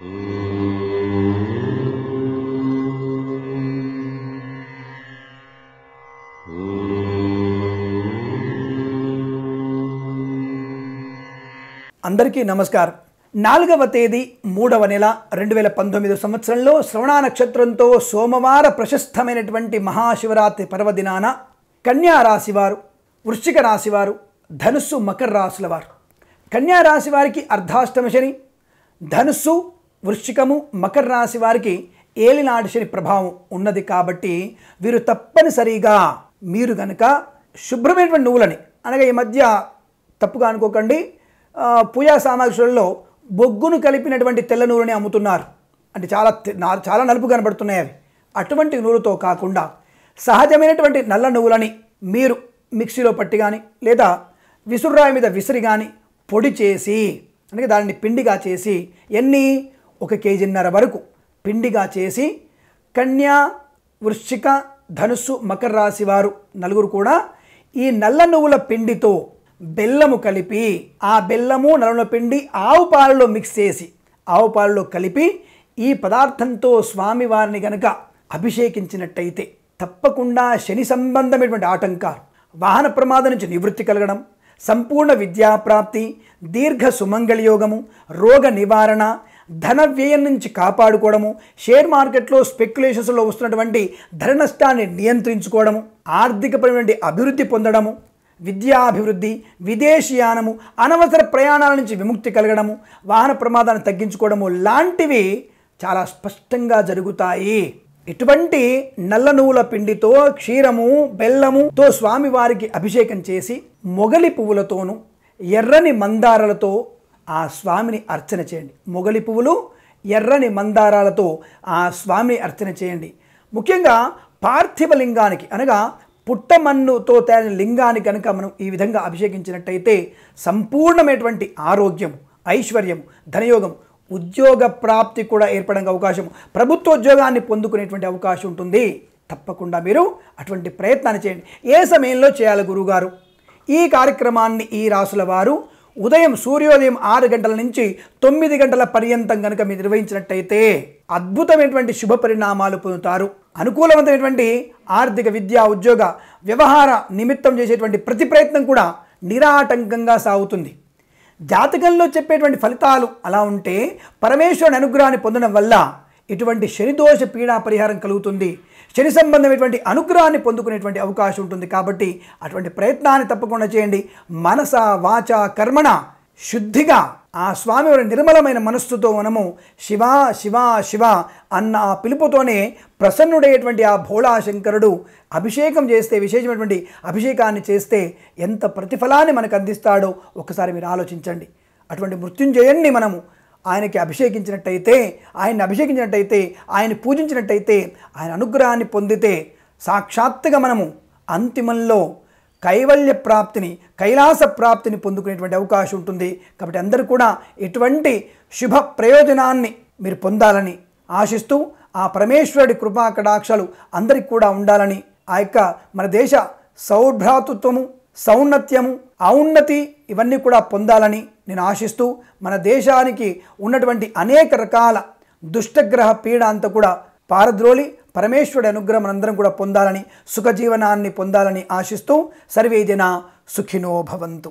అందరికీ నమస్కారం. నాలుగవ తేదీ మూడవ నెల రెండు వేల పంతొమ్మిది సంవత్సరంలో శ్రవణ నక్షత్రంతో సోమవార ప్రశస్తమైనటువంటి మహాశివరాత్రి పర్వదినాన కన్యా రాశివారు వృశ్చిక రాశివారు ధనుస్సు మకర రాశుల వారు. కన్యా రాశి వారికి అర్ధాష్టమ శని ధనుస్సు వృశ్చికము మకర రాశి వారికి ఏలినాడు శని ప్రభావం ఉన్నది కాబట్టి వీరు తప్పనిసరిగా మీరు గనక శుభ్రమైనటువంటి నువ్వులని అనగా ఈ మధ్య తప్పుగా అనుకోకండి పూజా సామాగ్రిలో బొగ్గును కలిపినటువంటి తెల్ల నూనెని అమ్ముతున్నారు. అంటే చాలా చాలా నలుపు కనబడుతున్నాయి అవి. అటువంటి నూనెతో కాకుండా సహజమైనటువంటి నల్ల నువ్వులని మీరు మిక్సీలో పట్టి కానీ లేదా విసురురాయి మీద విసిరి కానీ పొడి చేసి అంటే దానిని పిండిగా చేసి ఎన్ని ఒక కేజీన్నర వరకు పిండిగా చేసి కన్యా వృశ్చిక ధనుస్సు మకర రాశి వారు నలుగురు కూడా ఈ నల్ల నువ్వుల పిండితో బెల్లము కలిపి ఆ బెల్లము నల్ల పిండి ఆవు పాలలో మిక్స్ చేసి ఆవు పాలలో కలిపి ఈ పదార్థంతో స్వామివారిని గనక అభిషేకించినట్టయితే తప్పకుండా శని సంబంధమైనటువంటి ఆటంకాలు వాహన ప్రమాదం నుంచి నివృత్తి కలగడం సంపూర్ణ విద్యాప్రాప్తి దీర్ఘ సుమంగళయోగము రోగ నివారణ ధన వ్యయం నుంచి కాపాడుకోవడము షేర్ మార్కెట్లో స్పెక్యులేషన్స్లో వస్తున్నటువంటి ధర నష్టాన్ని నియంత్రించుకోవడము ఆర్థికపరమైన అభివృద్ధి పొందడము విద్యాభివృద్ధి విదేశీయానము అనవసర ప్రయాణాల నుంచి విముక్తి కలగడము వాహన ప్రమాదాన్ని తగ్గించుకోవడము లాంటివి చాలా స్పష్టంగా జరుగుతాయి. ఇటువంటి నల్ల నువ్వుల పిండితో క్షీరము బెల్లముతో స్వామివారికి అభిషేకం చేసి మొగలి పువ్వులతోనూ ఎర్రని మందారలతో ఆ స్వామిని అర్చన చేయండి. మొగలి పువ్వులు ఎర్రని మందారాలతో ఆ స్వామిని అర్చన చేయండి. ముఖ్యంగా పార్థివ లింగానికి అనగా పుట్టమన్నుతో తయారైన లింగాన్ని కనుక మనం ఈ విధంగా అభిషేకించినట్టయితే సంపూర్ణమైనటువంటి ఆరోగ్యం ఐశ్వర్యం ధనయోగం ఉద్యోగ ప్రాప్తి కూడా ఏర్పడడానికి అవకాశం ప్రభుత్వ ఉద్యోగాన్ని పొందుకునేటువంటి అవకాశం ఉంటుంది. తప్పకుండా మీరు అటువంటి ప్రయత్నాన్ని చేయండి. ఏ సమయంలో చేయాలి గురుగారు? ఈ కార్యక్రమాన్ని ఈ రాసుల వారు ఉదయం సూర్యోదయం ఆరు గంటల నుంచి తొమ్మిది గంటల పర్యంతం కనుక మీరు నిర్వహించినట్టయితే అద్భుతమైనటువంటి శుభ పరిణామాలు పొందుతారు. అనుకూలవంతమైనటువంటి ఆర్థిక విద్యా ఉద్యోగ వ్యవహార నిమిత్తం చేసేటువంటి ప్రతి ప్రయత్నం కూడా నిరాటంకంగా సాగుతుంది. జాతకంలో చెప్పేటువంటి ఫలితాలు అలా ఉంటే పరమేశ్వరుని అనుగ్రహాన్ని పొందడం వల్ల ఇటువంటి శనిదోష పీడా పరిహారం కలుగుతుంది. శని సంబంధమైనటువంటి అనుగ్రహాన్ని పొందుకునేటువంటి అవకాశం ఉంటుంది కాబట్టి అటువంటి ప్రయత్నాన్ని తప్పకుండా చేయండి. మనస వాచ కర్మణ. శుద్ధిగా ఆ స్వామివారి నిర్మలమైన మనస్సుతో మనము శివ శివ శివ అన్న ఆ పిలుపుతోనే ప్రసన్నుడయ్యేటువంటి ఆ భోళాశంకరుడు అభిషేకం చేస్తే విశేషమైనటువంటి అభిషేకాన్ని చేస్తే ఎంత ప్రతిఫలాన్ని మనకు అందిస్తాడో ఒకసారి మీరు ఆలోచించండి. అటువంటి మృత్యుంజయన్ని మనము ఆయనకి అభిషేకించినట్టయితే ఆయన్ని అభిషేకించినట్టయితే ఆయన పూజించినట్టయితే ఆయన అనుగ్రహాన్ని పొందితే సాక్షాత్తుగా మనము అంతిమంలో కైవల్య ప్రాప్తిని కైలాస ప్రాప్తిని పొందుకునేటువంటి అవకాశం ఉంటుంది. కాబట్టి అందరూ కూడా ఇటువంటి శుభ ప్రయోజనాన్ని మీరు పొందాలని ఆశిస్తూ ఆ పరమేశ్వరుడి కృపా కటాక్షాలు అందరికి కూడా ఉండాలని ఆ యొక్క మన దేశ సౌభ్రాతృత్వము సౌన్నత్యము ఔన్నతి ఇవన్నీ కూడా పొందాలని నేను ఆశిస్తూ మన దేశానికి ఉన్నటువంటి అనేక రకాల దుష్టగ్రహ పీడ అంతా కూడా పారద్రోలి పరమేశ్వరుడి అనుగ్రహం అందరం కూడా పొందాలని సుఖజీవనాన్ని పొందాలని ఆశిస్తూ సర్వే జన సుఖినో భవంతు.